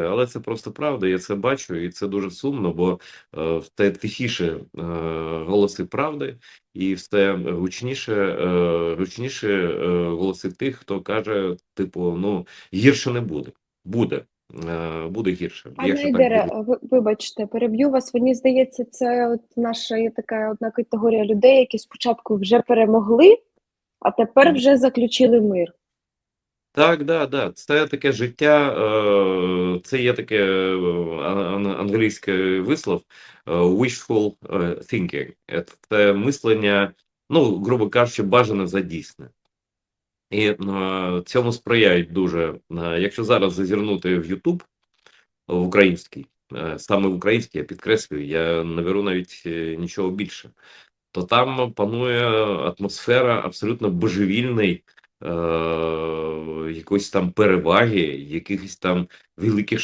Але це просто правда, я це бачу, і це дуже сумно, бо е, все тихіше е, голоси правди, і все гучніше, е, гучніше е, голоси тих, хто каже, типу, ну гірше не буде. Буде. Буде гірше. Пане якщо так буде. ви- вибачте, переб'ю вас. Мені здається, це от наша є така одна категорія людей, які спочатку вже перемогли, а тепер вже заключили мир. Так, да, да. Це таке життя, е, це є таке е, ан- ан- англійське вислов е, wishful thinking. Це мислення, ну, грубо кажучи, бажане за дійсне. І цьому сприяють дуже. Якщо зараз зазирнути в YouTube в український, саме в український, я підкреслюю, я не беру навіть нічого більше, то там панує атмосфера абсолютно божевільної е, якоїсь там переваги, якихось там великих